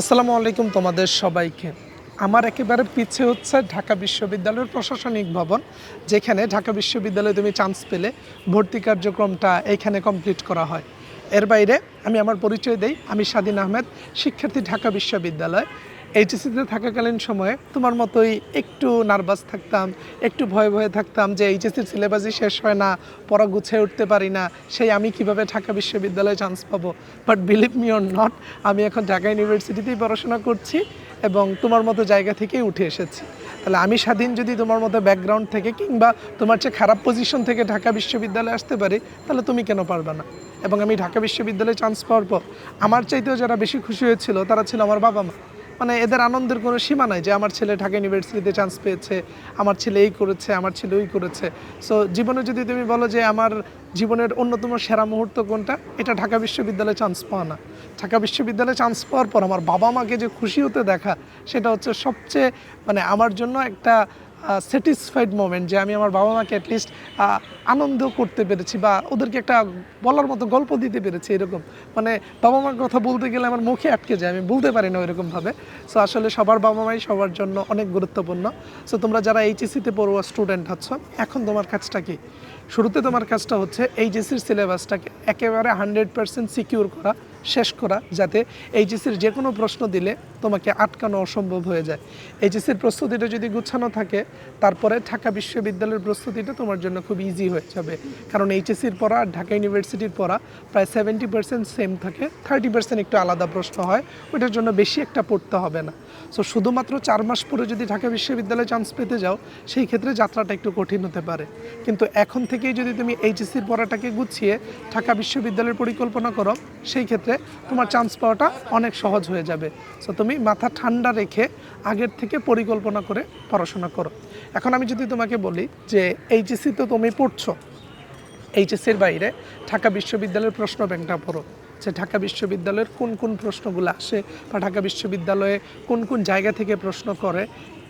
আসসালামু আলাইকুম তোমাদের সবাইকে। আমার একেবারে পিছে হচ্ছে ঢাকা বিশ্ববিদ্যালয়ের প্রশাসনিক ভবন, যেখানে ঢাকা বিশ্ববিদ্যালয়ে তুমি চান্স পেলে ভর্তি কার্যক্রমটা এখানে কমপ্লিট করা হয়। এর বাইরে আমি আমার পরিচয় দেই, আমি স্বাধীন আহমেদ, শিক্ষার্থী ঢাকা বিশ্ববিদ্যালয়। এইচএসিতে থাকাকালীন সময়ে তোমার মতোই একটু নার্ভাস থাকতাম, একটু ভয়ে ভয়ে থাকতাম যে এইচএসির সিলেবাসই শেষ হয় না, পড়া গুছিয়ে উঠতে পারি না, সেই আমি কীভাবে ঢাকা বিশ্ববিদ্যালয়ে চান্স পাবো? But believe me or not আমি এখন ঢাকা ইউনিভার্সিটিতেই পড়াশোনা করছি এবং তোমার মতো জায়গা থেকেই উঠে এসেছি। তাহলে আমি স্বাধীন যদি তোমার মতো ব্যাকগ্রাউন্ড থেকে কিংবা তোমার চেয়ে খারাপ পজিশন থেকে ঢাকা বিশ্ববিদ্যালয়ে আসতে পারি, তাহলে তুমি কেন পারবে না? এবং আমি ঢাকা বিশ্ববিদ্যালয়ে চান্স পাওয়ার পর আমার চাইতেও যারা বেশি খুশি হয়েছিল, তারা ছিল আমার বাবা মা মানে এদের আনন্দের কোনো সীমা নাই যে আমার ছেলে ঢাকা ইউনিভার্সিটিতে চান্স পেয়েছে, আমার ছেলে এই করেছে, আমার ছেলে ওই করেছে। সো জীবনে যদি তুমি বলো যে আমার জীবনের অন্যতম সেরা মুহূর্ত কোনটা? এটা ঢাকা বিশ্ববিদ্যালয়ে চান্স পাওয়া না। ঢাকা বিশ্ববিদ্যালয়ে চান্স পাওয়ার পর আমার বাবা মাকে যে খুশি হতে দেখা, সেটা হচ্ছে সবচেয়ে মানে আমার জন্য একটা স্যাটিসফাইড মোমেন্ট যে আমি আমার বাবা মাকে অ্যাটলিস্ট আনন্দ করতে পেরেছি বা ওদেরকে একটা বলার মতো গল্প দিতে পেরেছি এরকম। মানে বাবা মার কথা বলতে গেলে আমার মুখে আটকে যায়, আমি বলতে পারি না ওইরকমভাবে। সো আসলে সবার বাবা মাই সবার জন্য অনেক গুরুত্বপূর্ণ। সো তোমরা যারা এইচএসিতে পড়ুয়া স্টুডেন্ট আছো, এখন তোমার কাজটা কি? শুরুতে তোমার কাজটা হচ্ছে এইচএসির সিলেবাসটাকে একেবারে হান্ড্রেড পার্সেন্ট সিকিউর করা। শেষ করা যাতে এইচএসির যে কোনো প্রশ্ন দিলে তোমাকে আটকানো অসম্ভব হয়ে যায়। এইচএসির প্রস্তুতিটা যদি গুছানো থাকে, তারপরে ঢাকা বিশ্ববিদ্যালয়ের প্রস্তুতিটা তোমার জন্য খুব ইজি হয়ে যাবে। কারণ এইচএসির পড়া আর ঢাকা ইউনিভার্সিটির পড়া প্রায় সেভেন্টি পার্সেন্ট সেম থাকে। থার্টি পার্সেন্ট একটু আলাদা প্রশ্ন হয়। ওইটার জন্য বেশি একটা পড়তে হবে না। সো শুধুমাত্র চার মাস পরে যদি ঢাকা বিশ্ববিদ্যালয়ে চান্স পেতে যাও, সেই ক্ষেত্রে যাত্রাটা একটু কঠিন হতে পারে। কিন্তু এখন থেকেই যদি তুমি এইচএসির পড়াটাকে গুছিয়ে ঢাকা বিশ্ববিদ্যালয়ের পরিকল্পনা করো, সেই ক্ষেত্রে তোমার চান্স পাওয়াটা অনেক সহজ হয়ে যাবে। সো তুমি মাথা ঠান্ডা রেখে আগের থেকে পরিকল্পনা করে পড়াশোনা করো। এখন আমি যদি তোমাকে বলি যে এইচএসি তো তুমি পড়ছো এইচএসির বাইরে ঢাকা বিশ্ববিদ্যালয়ের প্রশ্ন ব্যাংকটা পড়ো। যে ঢাকা বিশ্ববিদ্যালয়ের কোন কোন প্রশ্নগুলো আসে বা ঢাকা বিশ্ববিদ্যালয়ে কোন কোন জায়গা থেকে প্রশ্ন করে,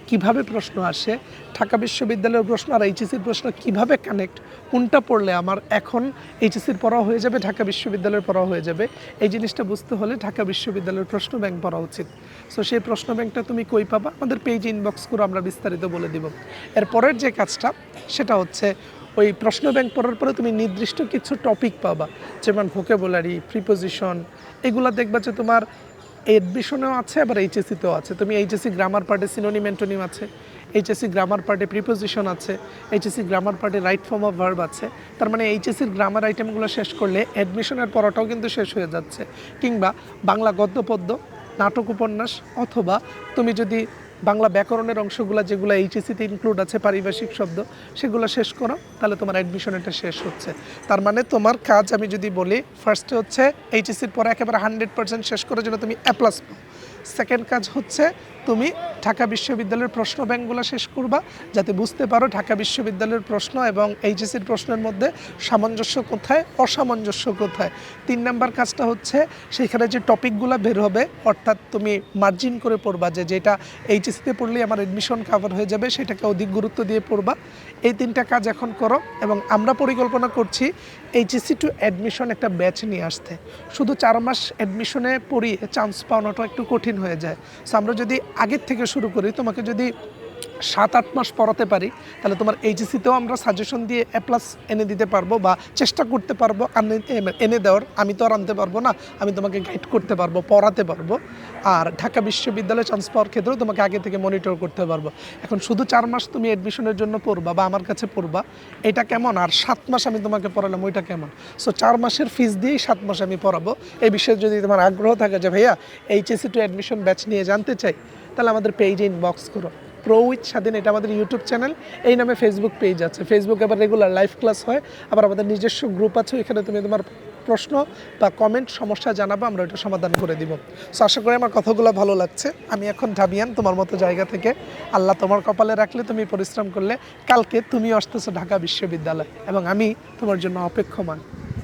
কীভাবে প্রশ্ন আসে, ঢাকা বিশ্ববিদ্যালয়ের প্রশ্ন আর এইচএসির প্রশ্ন কীভাবে কানেক্ট কোনটা পড়লে আমার এখন এইচএসির পড়া হয়ে যাবে, ঢাকা বিশ্ববিদ্যালয়ের পড়া হয়ে যাবে। এই জিনিসটা বুঝতে হলে ঢাকা বিশ্ববিদ্যালয়ের প্রশ্ন ব্যাংক পড়া উচিত। সো সেই প্রশ্ন ব্যাংকটা তুমি কই পাবা? আমাদের পেজ ইনবক্স করে আমরা বিস্তারিত বলে দিব। এর পরের যে কাজটা, সেটা হচ্ছে ওই প্রশ্ন ব্যাংক পড়ার পরে তুমি নির্দিষ্ট কিছু টপিক পাবা, যেমন ভোকেবুলারি প্রিপোজিশন এগুলো দেখবা যে তোমার এডমিশনেও আছে, আবার এইচএসিতেও আছে। তুমি এইচএসি গ্রামার পার্টে সিনোনিম অ্যান্টোনিম আছে এইচএসসি গ্রামার পার্টে প্রিপোজিশন আছে এইচএসসি গ্রামার পার্টে রাইট ফর্ম অফ ভার্ব আছে। তার মানে এইচএসির গ্রামার আইটেমগুলো শেষ করলে অ্যাডমিশনের পড়াটাও কিন্তু শেষ হয়ে যাচ্ছে। কিংবা বাংলা গদ্য পদ্য নাটক উপন্যাস অথবা তুমি যদি বাংলা ব্যাকরণের অংশগুলো যেগুলো এইচএসিতে ইনক্লুড আছে, পারিভাষিক শব্দ, সেগুলো শেষ করো, তাহলে তোমার অ্যাডমিশন এটা শেষ হচ্ছে। তার মানে তোমার কাজ আমি যদি বলি ফার্স্টে হচ্ছে এইচএসির পরে একেবারে হান্ড্রেড পার্সেন্ট শেষ করার জন্য তুমি অ্যাপ্লাস পাও। সেকেন্ড কাজ হচ্ছে তুমি ঢাকা বিশ্ববিদ্যালয়ের প্রশ্ন ব্যাংকগুলো শেষ করবা, যাতে বুঝতে পারো ঢাকা বিশ্ববিদ্যালয়ের প্রশ্ন এবং এইচএসির প্রশ্নের মধ্যে সামঞ্জস্য কোথায়, অসামঞ্জস্য কোথায়। তিন নাম্বার কাজটা হচ্ছে সেইখানে যে টপিকগুলো বের হবে, অর্থাৎ তুমি মার্জিন করে পড়বা, যে যেটা এইচএসিতে পড়লেই আমার এডমিশন কাভার হয়ে যাবে, সেটাকে অধিক গুরুত্ব দিয়ে পড়বা। এই তিনটা কাজ এখন করো এবং আমরা পরিকল্পনা করছি এইচএসসি টু অ্যাডমিশন একটা ব্যাচ নিয়ে আসতে। শুধু চার মাস অ্যাডমিশনে পড়িয়ে চান্স পাওয়ানোটা একটু কঠিন হয়ে যায়। সো আমরা যদি আগের থেকে শুরু করি, তোমাকে যদি সাত, আট মাস পড়াতে পারি, তাহলে তোমার এইচএসিতেও আমরা সাজেশন দিয়ে এ প্লাস এনে দিতে পারব বা চেষ্টা করতে পারব এনে দেওয়ার। আমি তো আর আনতে পারব না, আমি তোমাকে গাইড করতে পারব, পড়াতে পারব। আর ঢাকা বিশ্ববিদ্যালয়ে চান্স পাওয়ার ক্ষেত্রেও তোমাকে আগে থেকে মনিটর করতে পারব। এখন শুধু চার মাস তুমি অ্যাডমিশনের জন্য পড়বা বা আমার কাছে পড়বা, এটা কেমন? আর সাত মাস আমি তোমাকে পড়ালাম, ওইটা কেমন? সো চার মাসের ফিস দিয়েই সাত মাস আমি পড়াবো। এই বিষয়ে যদি তোমার আগ্রহ থাকে যে, ভাইয়া এইচএসি টু অ্যাডমিশন ব্যাচ নিয়ে জানতে চাই, তাহলে আমাদের পেজে ইনবক্স করো। প্রো উইথ স্বাধীন, এটা আমাদের ইউটিউব চ্যানেল এই নামে ফেসবুক পেজ আছে। ফেসবুকে আবার রেগুলার লাইভ ক্লাস হয়, আবার আমাদের নিজস্ব গ্রুপ আছে এখানে তুমি তোমার প্রশ্ন বা কমেন্ট সমস্যা জানাব, আমরা ওইটা সমাধান করে দিব। সো আশা করি আমার কথাগুলো ভালো লাগছে। আমি এখন ঢাবিয়ান, তোমার মতো জায়গা থেকে। আল্লাহ তোমার কপালে রাখলে তুমি পরিশ্রম করলে, কালকে তুমি আসতেছো ঢাকা বিশ্ববিদ্যালয়, এবং আমি তোমার জন্য অপেক্ষমান।